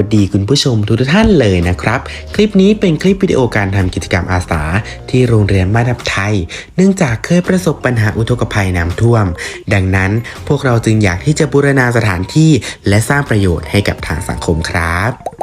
วัสดีคุณผู้ชมทุกท่านเลยนะครับ คลิปนี้เป็นคลิปวิดีโอการทำกิจกรรมอาสา ที่โรงเรียนบ้านทับไทย เนื่องจากเคยประสบปัญหาอุทกภัยน้ำท่วม ดังนั้นพวกเราจึงอยากที่จะบูรณาสถานที่ และสร้างประโยชน์ให้กับทางสังคมครับ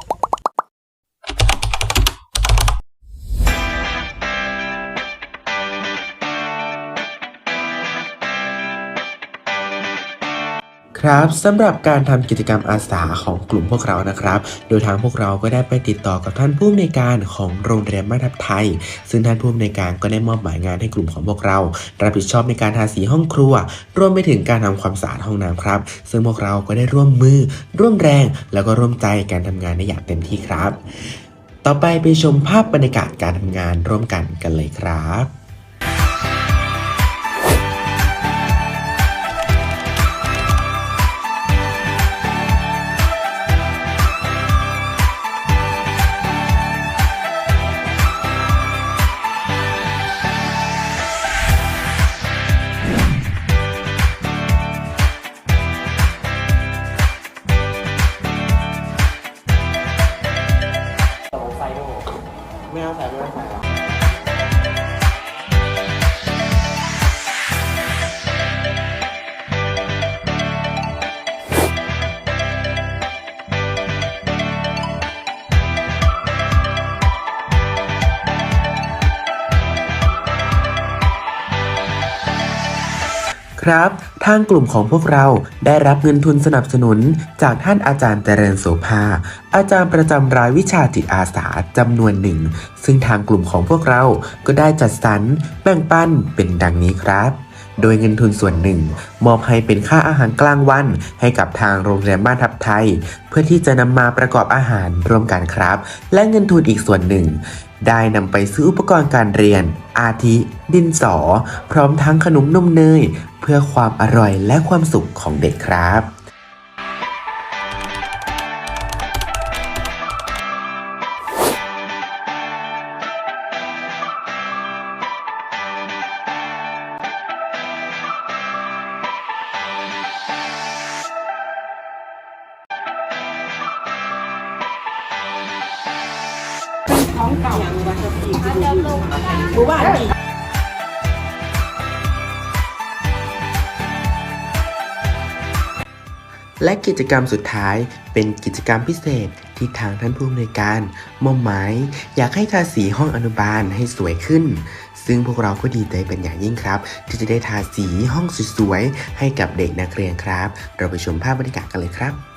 ครับสำหรับการทำกิจกรรมอาสาของกลุ่มพวกเรานะครับ โดยทางพวกเราก็ได้ไปติดต่อกับท่านผู้อำนวยการของโรงเรียนบ้าทับไทย ซึ่งท่านผู้อำนวยการก็ได้มอบหมายงานให้กลุ่มของพวกเรา รับผิดชอบในการทาสีห้องครัว รวมไปถึงการทำความสะอาดห้องน้ำครับ ซึ่งพวกเราก็ได้ร่วมมือ ร่วมแรง แล้วก็ร่วมใจการทำงานได้อย่างเต็มที่ครับ ต่อไปไปชมภาพบรรยากาศการทำงานร่วมกันกันเลยครับ ครับ ทางกลุ่มของพวกเราได้รับเงินทุนสนับสนุน จากท่านอาจารย์เจริญโสภา อาจารย์ประจำรายวิชาจิตอาสาจำนวนหนึ่ง ซึ่งทางกลุ่มของพวกเราก็ได้จัดสรรแบ่งปันเป็นดังนี้ครับโดยเงินทุนส่วนหนึ่ง มอบให้เป็นค่าอาหารกลางวัน ให้กับทางโรงเรียนบ้านทับไทย เพื่อที่จะนำมาประกอบอาหารร่วมกันครับ และเงินทุนอีกส่วนหนึ่ง ได้นำไปซื้ออุปกรณ์การเรียน อาทิ ดินสอ พร้อมทั้งขนมนมเนย เพื่อความอร่อยและความสุขของเด็กครับ ของเก่าหมู่บ้านนี่และกิจกรรมสุดท้ายเป็นกิจกรรมพิเศษที่ทางท่านผู้อำนวยการมอบหมาย อยากให้ทาสีห้องอนุบาลให้สวยขึ้น ซึ่งพวกเราก็ดีใจเป็นอย่างยิ่งครับ ที่จะได้ทาสีห้องสวยๆให้กับเด็กนักเรียนครับ เราไปชมภาพบรรยากาศกันเลยครับ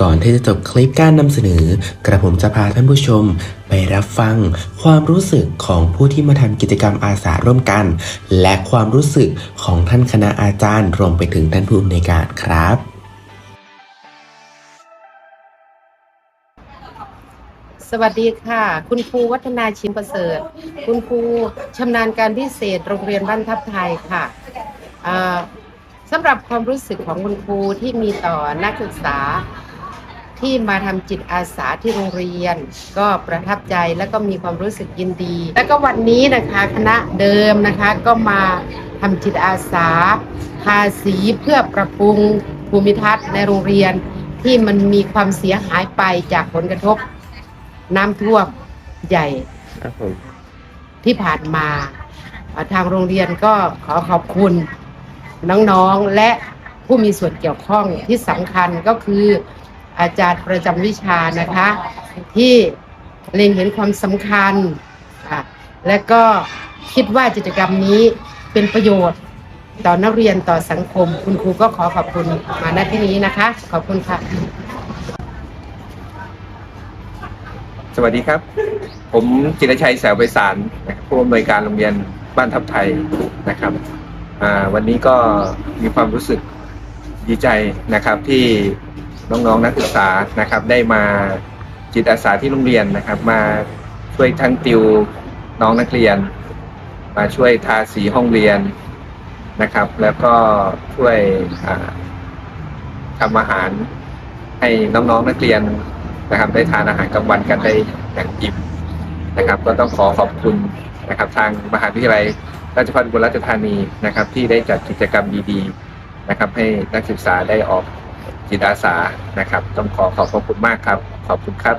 ก่อนที่จะจบคลิปการนำเสนอ กระผมจะพาท่านผู้ชมไปรับฟังความรู้สึกของผู้ที่มาทำกิจกรรมอาสาร่วมกัน และความรู้สึกของท่านคณะอาจารย์รวมไปถึงท่านผู้อำนวยการครับ สวัสดีค่ะ คุณครูวัฒนาชิมประเสริฐ คุณครูชำนาญการพิเศษโรงเรียนบ้านทับไทยค่ะอ่า สำหรับความรู้สึกของคุณครูที่มีต่อนักศึกษาที่มาทำจิตอาสาที่โรงเรียน ก็ประทับใจและก็มีความรู้สึกยินดี แล้วก็วันนี้นะคะคณะเดิมนะคะก็มาทำจิตอาสาทาสีเพื่อปรับปรุงภูมิทัศน์ในโรงเรียนที่มันมีความเสียหายไปจากผลกระทบ น้ำท่วมใหญ่ที่ผ่านมาทางโรงเรียนก็ขอขอบคุณ น้องๆ และผู้มีส่วนเกี่ยวข้องที่สำคัญก็คืออาจารย์ประจำวิชานะคะ ที่เล็งเห็นความสำคัญ และก็คิดว่ากิจกรรมนี้เป็นประโยชน์ต่อนักเรียนต่อสังคม คุณครูก็ขอขอบคุณมาณที่นี้นะคะ ขอบคุณค่ะ สวัสดีครับ ผมจิรชัยแสวไปสารผู้อำนวยการโรงเรียนบ้านทับไทยนะครับ วันนี้ก็มีความรู้สึกดีใจนะครับที่น้องๆนักศึกษานะครับได้มาจิตอาสาที่โรงเรียนนะครับ มาช่วยทั้งติวน้องนักเรียน มาช่วยทาสีห้องเรียนนะครับ แล้วก็ช่วยทำอาหารให้น้องๆนักเรียนนะครับ ได้ทานอาหารกลางวันกันได้อย่างอิ่มนะครับ ก็ต้องขอขอบคุณนะครับ ทางมหาวิทยาลัย ราชภัฏอุบลราชธานีนะครับ ที่ได้จัดกิจกรรมดีๆนะครับ ให้นักศึกษาได้ออกจิตอาสานะครับ ต้องขอขอบพระคุณมากครับ ขอบคุณครับ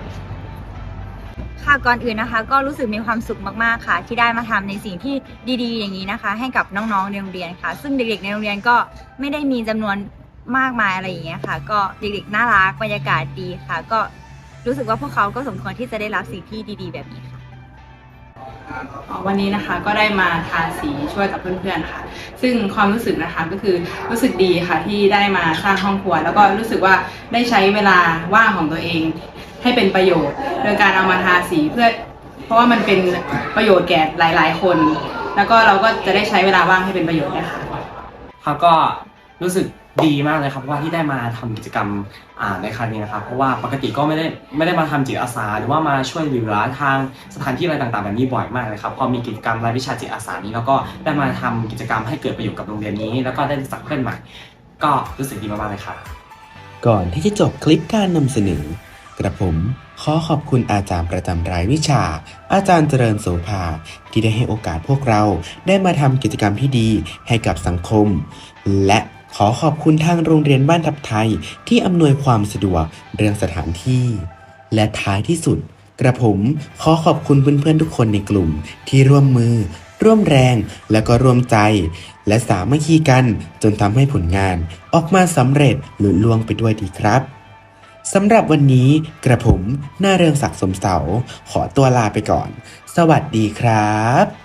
ค่ะก่อนอื่นนะคะ ก็รู้สึกมีความสุขมากๆค่ะ ที่ได้มาทำในสิ่งที่ดีๆ อย่างนี้นะคะ ให้กับน้องๆในโรงเรียนค่ะ ซึ่งเด็กๆในโรงเรียนก็ไม่ได้มีจำนวนมากมายอะไรอย่างเงี้ยค่ะ ก็เด็กๆน่ารักบรรยากาศดีค่ะ ก็รู้สึกว่าพวกเขาก็สมควรที่จะได้รับสิ่งที่ดี ๆ แบบนี้ค่ะ วันนี้นะคะก็ได้มาทาสีช่วยกับเพื่อนๆค่ะ ซึ่งความรู้สึกนะคะก็คือรู้สึกดีค่ะที่ได้มาสร้างห้องครัว แล้วก็รู้สึกว่าได้ใช้เวลาว่างของตัวเองให้เป็นประโยชน์ โดยการเอามาทาสีเพื่อ เพราะว่ามันเป็นประโยชน์แก่หลาย ๆ คน แล้วก็เราก็จะได้ใช้เวลาว่างให้เป็นประโยชน์ด้วยค่ะครับก็รู้สึก ดีมากเลยครับเพราะว่าที่ได้มาทำกิจกรรมอ่าในครั้งนี้นะครับ เพราะว่าปกติก็ไม่ได้ไม่ได้มาทำจิตอาสา หรือว่ามาช่วยเหลือทางสถานที่อะไรต่างๆแบบนี้บ่อยมากเลยครับพอมีกิจกรรมรายวิชาจิตอาสานี้แล้วก็ได้มาทำกิจกรรมให้เกิดประโยชน์กับโรงเรียนนี้ แล้วก็ได้รู้จักเพื่อนใหม่ ก็รู้สึกดีมากๆเลยครับ ก่อนที่จะจบคลิปการนำเสนอกระผมขอขอบคุณอาจารย์ประจำรายวิชา อาจารย์เจริญโสภา ที่ได้ให้โอกาสพวกเราได้มาทำกิจกรรมที่ดีให้กับสังคม และ ขอขอบคุณทางโรงเรียนบ้านทับไทยที่อำนวยความสะดวกเรื่องสถานที่ และท้ายที่สุด กระผมขอขอบคุณเพื่อนๆทุกคนในกลุ่มที่ร่วมมือ ร่วมแรง และก็ร่วมใจ และสามัคคีกันจนทำให้ผลงานออกมาสำเร็จหลุล่วงไปด้วยดีครับสำหรับวันนี้กระผมหน้าเรืองศักดิ์สมเสาขอตัวลาไปก่อน สวัสดีครับ